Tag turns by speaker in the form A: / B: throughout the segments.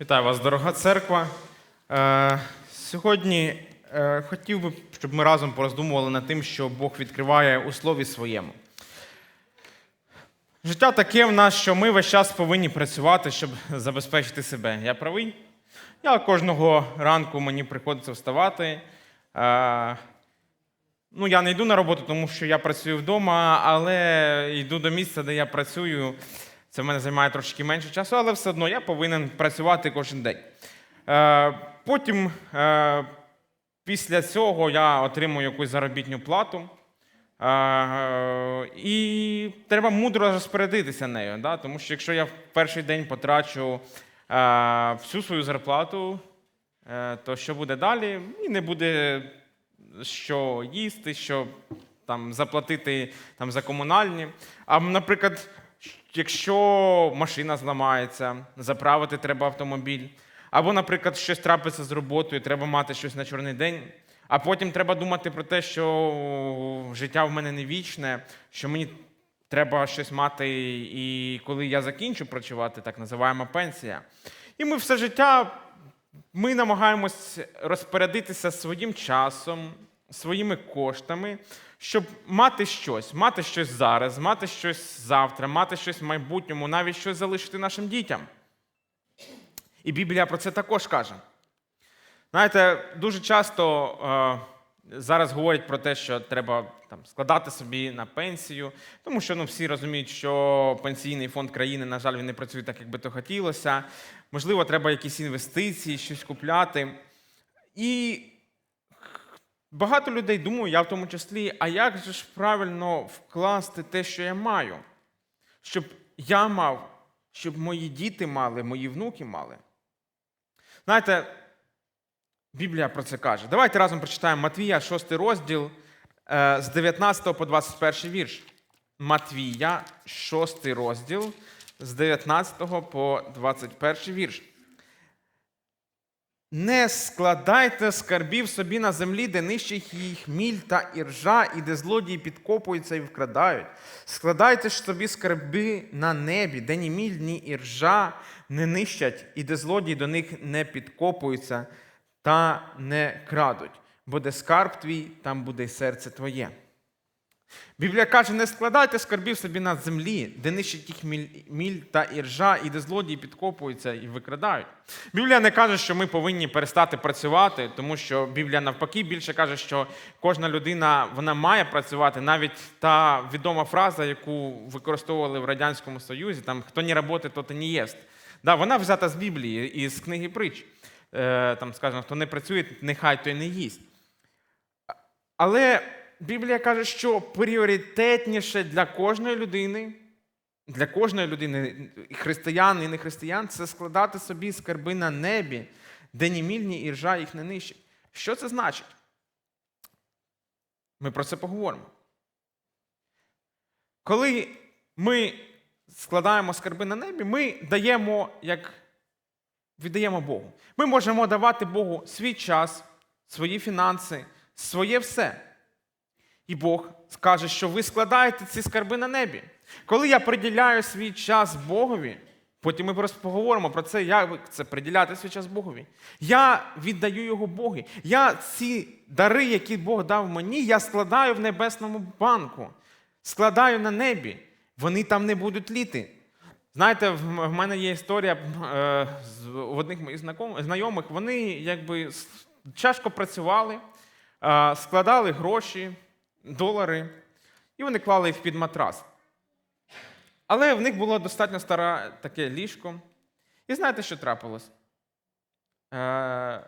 A: Вітаю вас, дорога церква. Е, сьогодні е, хотів би, щоб ми разом пороздумували над тим, що Бог відкриває у Слові своєму. Життя таке в нас, що ми весь час повинні працювати, щоб забезпечити себе. Я правий? Я кожного ранку мені приходиться вставати. Е, ну, я не йду на роботу, тому що я працюю вдома, але йду до місця, де я працюю. Це в мене займає трошки менше часу, але все одно я повинен працювати кожен день. Е, потім, е, після цього, я отримую якусь заробітну плату. Е, і треба мудро розпорядитися нею. Да? Тому що якщо я в перший день потрачу всю свою зарплату, то що буде далі? І не буде що їсти, що там, заплатити там, за комунальні. А, наприклад, якщо машина зламається, заправити треба автомобіль. Або, наприклад, щось трапиться з роботою, треба мати щось на чорний день. А потім треба думати про те, що життя в мене не вічне, що мені треба щось мати, і коли я закінчу працювати, так називаємо пенсія. І ми все життя ми намагаємось розпорядитися своїм часом, своїми коштами, щоб мати щось, мати щось зараз, мати щось завтра, мати щось в майбутньому, навіть щось залишити нашим дітям. І Біблія про це також каже. Знаєте, дуже часто е, зараз говорять про те, що треба там, складати собі на пенсію, тому що ну, всі розуміють, що пенсійний фонд країни, на жаль, він не працює так, як би то хотілося. Можливо, треба якісь інвестиції, щось купляти. І багато людей думають, я в тому числі, а як же ж правильно вкласти те, що я маю? Щоб я мав, щоб мої діти мали, мої внуки мали. Знаєте, Біблія про це каже. Давайте разом прочитаємо Матвія, 6 розділ е, з 19 по 21 вірш. Матвія, 6 розділ з 19 по 21 вірш. Не складайте скарбів собі на землі, де нищить їх міль та іржа, і де злодії підкопуються і вкрадають. Складайте ж собі скарби на небі, де ні міль, ні іржа не нищать, і де злодії до них не підкопуються та не крадуть. Бо де скарб твій, там буде й серце твоє. Біблія каже: не складайте скарбів собі на землі, де нищить їх міль, та іржа, і де злодії підкопуються і викрадають. Біблія не каже, що ми повинні перестати працювати, тому що Біблія навпаки більше каже, що кожна людина вона має працювати. Навіть та відома фраза, яку використовували в Радянському Союзі, там хто не працює, тот і не єсть. Да, вона взята з Біблії із книги притч. Е, там, скажімо, хто не працює, нехай той не їсть. Але Біблія каже, що пріоритетніше для кожної людини, для кожної людини, християн і не християн, це складати собі скарби на небі, де ні міль, ні іржа їх не нищить. Що це значить? Ми про це поговоримо. Коли ми складаємо скарби на небі, ми даємо, як віддаємо Богу. Ми можемо давати Богу свій час, свої фінанси, своє все. І Бог скаже, що ви складаєте ці скарби на небі. Коли я приділяю свій час Богові, потім ми просто поговоримо про це, як це приділяти свій час Богові. Я віддаю його Богові. Я ці дари, які Бог дав мені, я складаю в небесному банку, складаю на небі. Вони там не будуть літи. Знаєте, в мене є історія е, з одних моїх знайомих. Вони якби тяжко працювали, складали гроші, долари, і вони клали їх під матрас. Але в них було достатньо старе таке ліжко. І знаєте, що трапилось? Е,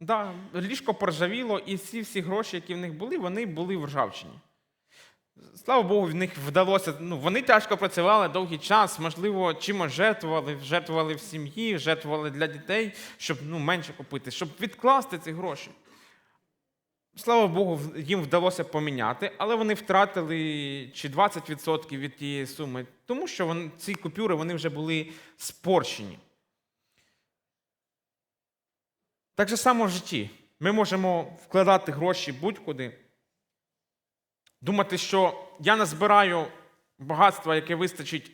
A: да, ліжко поржавіло, і всі всі гроші, які в них були, вони були в ржавчині. Слава Богу, в них вдалося. Ну, Вони тяжко працювали довгий час, можливо, чимось жертвували, жертвували в сім'ї, жертвували для дітей, щоб ну, менше купити, щоб відкласти ці гроші. Слава Богу, їм вдалося поміняти, але вони втратили чи 20% від тієї суми, тому що вони, ці купюри вони вже були спорщені. Так же само в житті. Ми можемо вкладати гроші будь-куди, думати, що я назбираю багатства, яке вистачить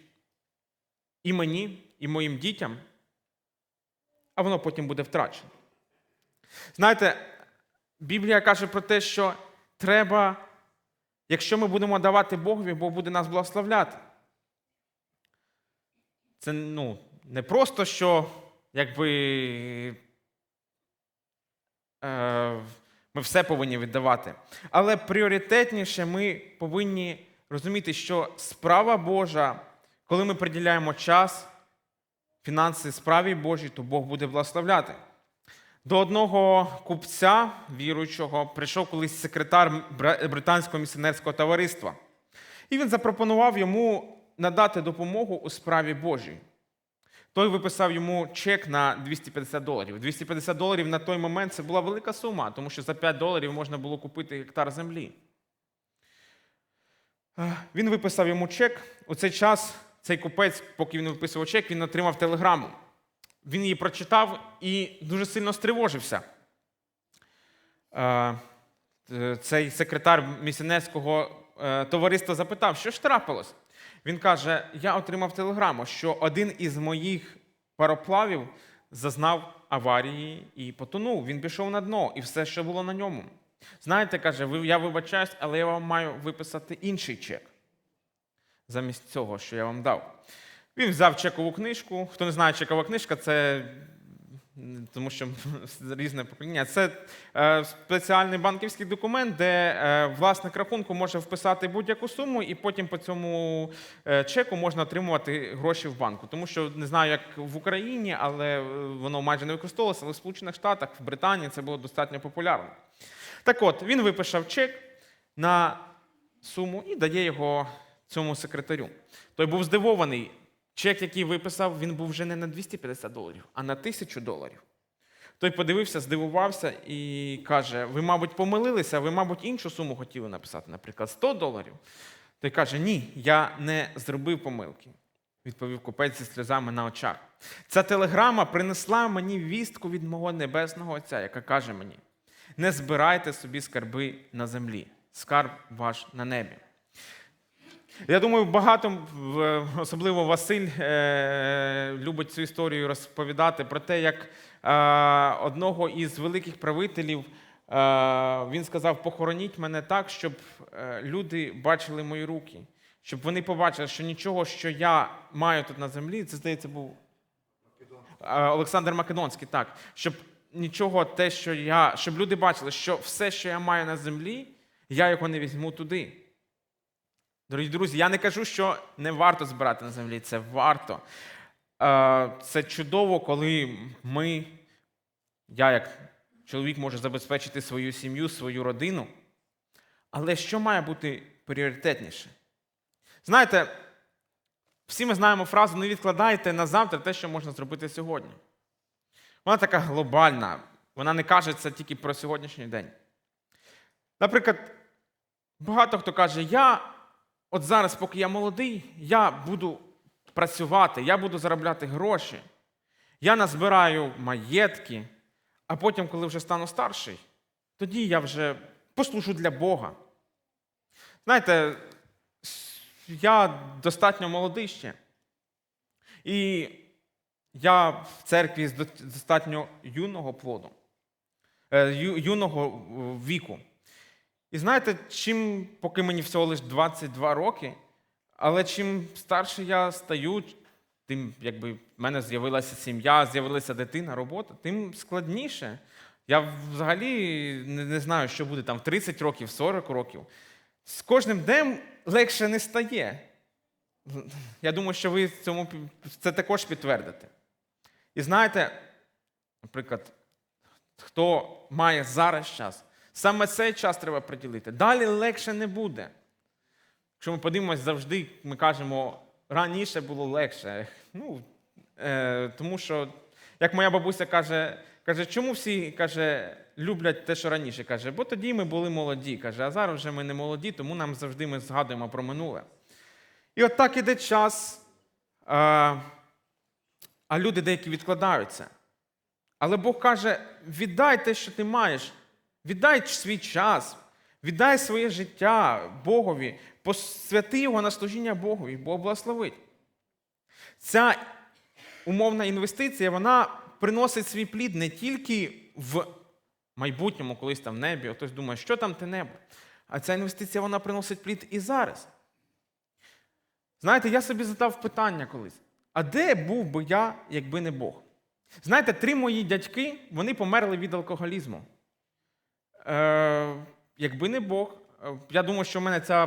A: і мені, і моїм дітям. а воно потім буде втрачено. Знаєте, Біблія каже про те, що треба, якщо ми будемо давати Богові, Бог буде нас благословляти. Це ну, не просто, що якби е, ми все повинні віддавати. Але пріоритетніше ми повинні розуміти, що справа Божа, коли ми приділяємо час, фінанси справі Божій, то Бог буде благословляти. До одного купця віруючого прийшов колись секретар британського місіонерського товариства. І він запропонував йому надати допомогу у справі Божій. Той виписав йому чек на 250 доларів. 250 доларів на той момент це була велика сума, тому що за 5 доларів можна було купити гектар землі. Е, Він виписав йому чек. У цей час цей купець, поки він виписував чек, він отримав телеграму. Він її прочитав і дуже сильно стривожився. Е, е, Цей секретар місіонерського е, товариства запитав, що ж трапилось? Він каже: Я отримав телеграму, що один із моїх пароплавів зазнав аварії і потонув. Він пішов на дно і все, що було на ньому. Знаєте, каже, я вибачаюсь, але я вам маю виписати інший чек замість цього, що я вам дав. Він взяв чекову книжку. Хто не знає, чекова книжка це тому що різне покоління. Це е, спеціальний банківський документ, де е, власник рахунку може вписати будь-яку суму, і потім по цьому е, чеку можна отримувати гроші в банку. Тому що не знаю, як в Україні, але е, воно майже не використовувалося, але в Сполучених Штатах, в Британії це було достатньо популярно. Так от, він виписав чек на суму і дає його цьому секретарю. Той був здивований. Чек, який виписав, він був вже не на 250 доларів, а на 1000 доларів. Той подивився, здивувався і каже: Ви, мабуть, помилилися, ви, мабуть, іншу суму хотіли написати, наприклад, 100 доларів. Той каже: Ні, я не зробив помилки, відповів купець зі сльозами на очах. Ця телеграма принесла мені вістку від мого небесного Отця, яка каже мені: не збирайте собі скарби на землі, скарб ваш на небі. Я думаю, багато, особливо Василь, е, любить цю історію розповідати про те, як е, одного із великих правителів е, він сказав: похороніть мене так, щоб люди бачили мої руки, щоб вони побачили, що нічого, що я маю тут на землі, це здається, був Олександр Македонський, так. Щоб нічого, те, що я, щоб люди бачили, що все, що я маю на землі, я його не візьму туди. Дорогі друзі, я не кажу, що не варто збирати на землі, це варто. Е, Це чудово, коли ми, я як чоловік можу забезпечити свою сім'ю, свою родину. Але що має бути пріоритетніше? Знаєте, всі ми знаємо фразу не відкладайте на завтра те, що можна зробити сьогодні. Вона така глобальна, вона не каже це тільки про сьогоднішній день. Наприклад, багато хто каже, я от зараз, поки я молодий, я буду працювати, я буду заробляти гроші, я назбираю маєтки, а потім, коли вже стану старший, тоді я вже послужу для Бога. Знаєте, я достатньо молодий ще. І я в церкві з достатньо юного плоду, е, юного е, віку. І знаєте, чим, поки мені всього лише 22 роки, але чим старше я стаю, тим якби в мене з'явилася сім'я, з'явилася дитина, робота, тим складніше. Я взагалі не, знаю, що буде там 30 років, 40 років. З кожним днем легше не стає. Я думаю, що ви цьому це також підтвердите. І знаєте, наприклад, хто має зараз час, саме цей час треба приділити. Далі легше не буде. Якщо ми подивимося завжди, ми кажемо, раніше було легше. Ну, е, тому що, як моя бабуся каже, каже, чому всі каже, люблять те, що раніше? Каже, бо тоді ми були молоді. Каже, а зараз вже ми не молоді, тому нам завжди ми згадуємо про минуле. І от так іде час, а, а люди деякі відкладаються. Але Бог каже: віддай те, що ти маєш, віддай свій час, віддай своє життя Богові, посвяти його на служіння Богові, Бог благословить. Ця умовна інвестиція, вона приносить свій плід не тільки в майбутньому, колись там в небі, хтось думає, що там те небо. А ця інвестиція вона приносить плід і зараз. Знаєте, я собі задав питання колись: а де був би я, якби не Бог? Знаєте, три мої дядьки вони померли від алкоголізму. Е, якби не Бог, е, я думаю, що в мене ця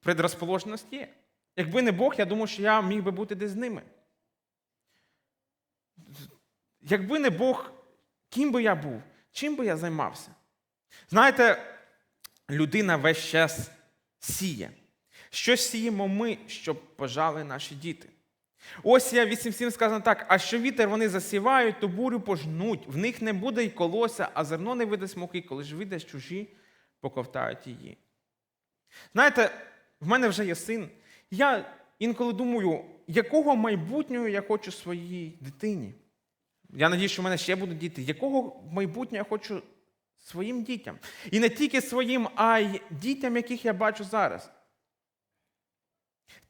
A: предрозположеність є. Якби не Бог, я думаю, що я міг би бути десь з ними. Якби не Бог, ким би я був, чим би я займався? Знаєте, людина весь час сіє. Що сіємо ми, щоб пожали наші діти? Ось я 8.7 сказано так: а що вітер вони засівають, то бурю пожнуть, в них не буде й колося, а зерно не видасть муки, коли ж видасть чужі, поковтають її. Знаєте, в мене вже є син. Я інколи думаю, якого майбутнього я хочу своїй дитині. Я надію, що в мене ще будуть діти. Якого майбутнього я хочу своїм дітям? І не тільки своїм, а й дітям, яких я бачу зараз.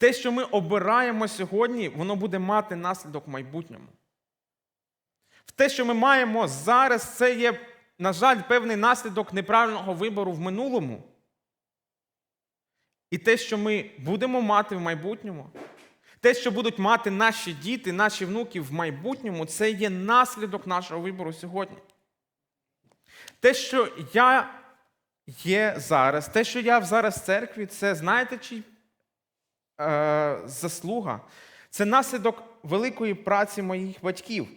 A: Те, що ми обираємо сьогодні, воно буде мати наслідок в майбутньому. В Те, що ми маємо зараз, це є, на жаль, певний наслідок неправильного вибору в минулому. І те, що ми будемо мати в майбутньому, те, що будуть мати наші діти, наші внуки в майбутньому, це є наслідок нашого вибору сьогодні. Те, що я є зараз, те, що я зараз в церкві, це знаєте, чи е, заслуга. Це наслідок великої праці моїх батьків.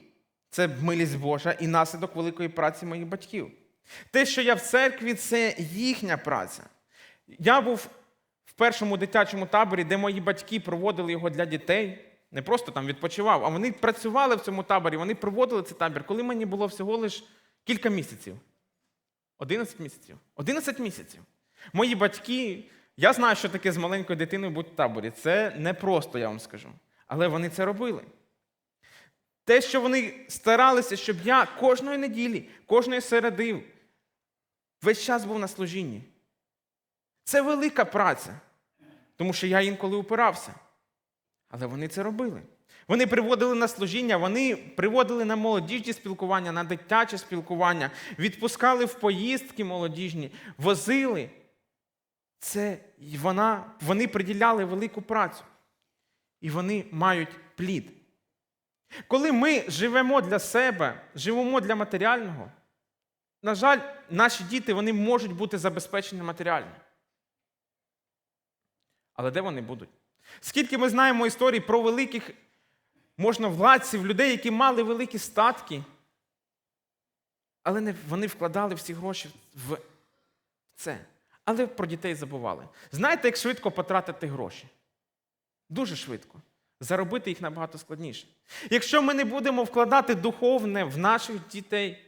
A: Це милість Божа і наслідок великої праці моїх батьків. Те, що я в церкві, це їхня праця. Я був в першому дитячому таборі, де мої батьки проводили його для дітей. Не просто там відпочивав, а вони працювали в цьому таборі, вони проводили цей табір, коли мені було всього лиш кілька місяців. 11 місяців. 11 місяців. Мої батьки, я знаю, що таке з маленькою дитиною бути в таборі. Це не просто, я вам скажу. Але вони це робили. Те, що вони старалися, щоб я кожної неділі, кожної середи весь час був на служінні. Це велика праця, тому що я інколи упирався. Але вони це робили. Вони приводили на служіння, вони приводили на молодіжні спілкування, на дитяче спілкування, відпускали в поїздки молодіжні, возили. Це вона, вони приділяли велику працю. І вони мають плід. Коли ми живемо для себе, живемо для матеріального, на жаль, наші діти вони можуть бути забезпечені матеріально. Але де вони будуть? Скільки ми знаємо історій про великих можновладців, людей, які мали великі статки, але вони вкладали всі гроші в це. Але про дітей забували. Знаєте, як швидко потратити гроші? Дуже швидко. Заробити їх набагато складніше. Якщо ми не будемо вкладати духовне в наших дітей,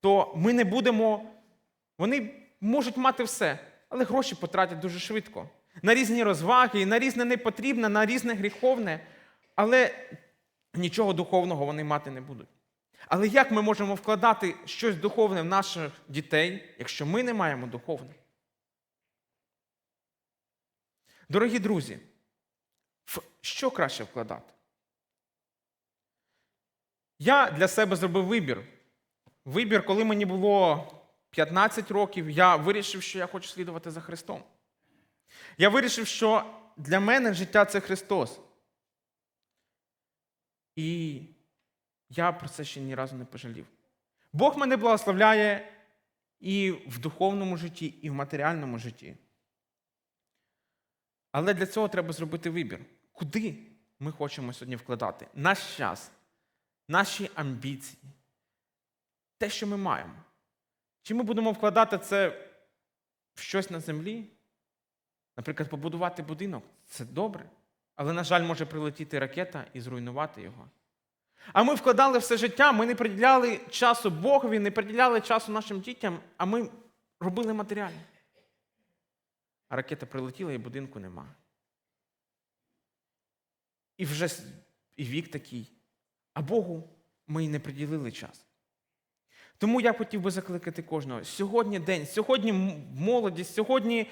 A: то ми не будемо. Вони можуть мати все, але гроші потратять дуже швидко. На різні розваги, на різне непотрібне, на різне гріховне, але нічого духовного вони мати не будуть. Але як ми можемо вкладати щось духовне в наших дітей, якщо ми не маємо духовне? Дорогі друзі, в що краще вкладати? Я для себе зробив вибір. Вибір, коли мені було 15 років, я вирішив, що я хочу слідувати за Христом. Я вирішив, що для мене життя це Христос. І я про це ще ні разу не пожалів. Бог мене благословляє і в духовному житті, і в матеріальному житті. Але для цього треба зробити вибір. Куди ми хочемо сьогодні вкладати? Наш час, наші амбіції, те, що ми маємо. Чи ми будемо вкладати це в щось на землі? Наприклад, побудувати будинок це добре, але, на жаль, може прилетіти ракета і зруйнувати його. А ми вкладали все життя, ми не приділяли часу Богові, не приділяли часу нашим дітям, а ми робили матеріально. А ракета прилетіла і будинку нема. І вже і вік такий. А Богу ми й не приділили час. Тому я хотів би закликати кожного. Сьогодні день, сьогодні молодість, сьогодні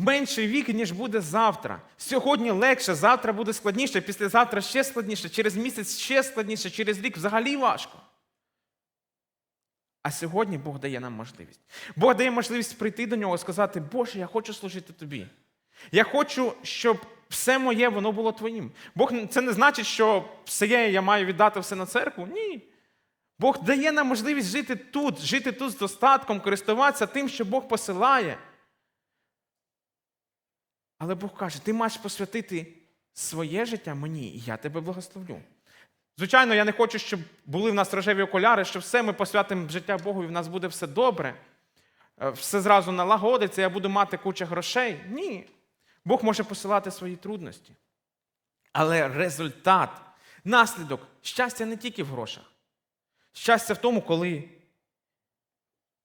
A: менший вік, ніж буде завтра. Сьогодні легше, завтра буде складніше, післязавтра ще складніше, через місяць ще складніше, через рік взагалі важко. А сьогодні Бог дає нам можливість. Бог дає можливість прийти до нього і сказати, Боже, я хочу служити тобі. Я хочу, щоб все моє воно було твоїм. Бог це не значить, що все є, я маю віддати все на церкву. Ні. Бог дає нам можливість жити тут, жити тут з достатком, користуватися тим, що Бог посилає. Але Бог каже, ти маєш посвятити своє життя мені, і я тебе благословлю. Звичайно, я не хочу, щоб були в нас рожеві окуляри, що все ми посвятимо життя Богу, і в нас буде все добре, е, все зразу налагодиться, я буду мати кучу грошей. Ні. Бог може посилати свої трудності. Але результат, наслідок щастя не тільки в грошах. Щастя в тому, коли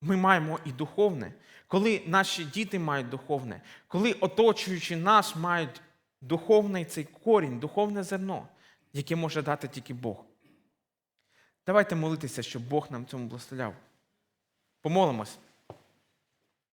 A: ми маємо і духовне, коли наші діти мають духовне, коли оточуючи нас мають духовний цей корінь, духовне зерно, яке може дати тільки Бог. Давайте молитися, щоб Бог нам цьому благословляв. Помолимось.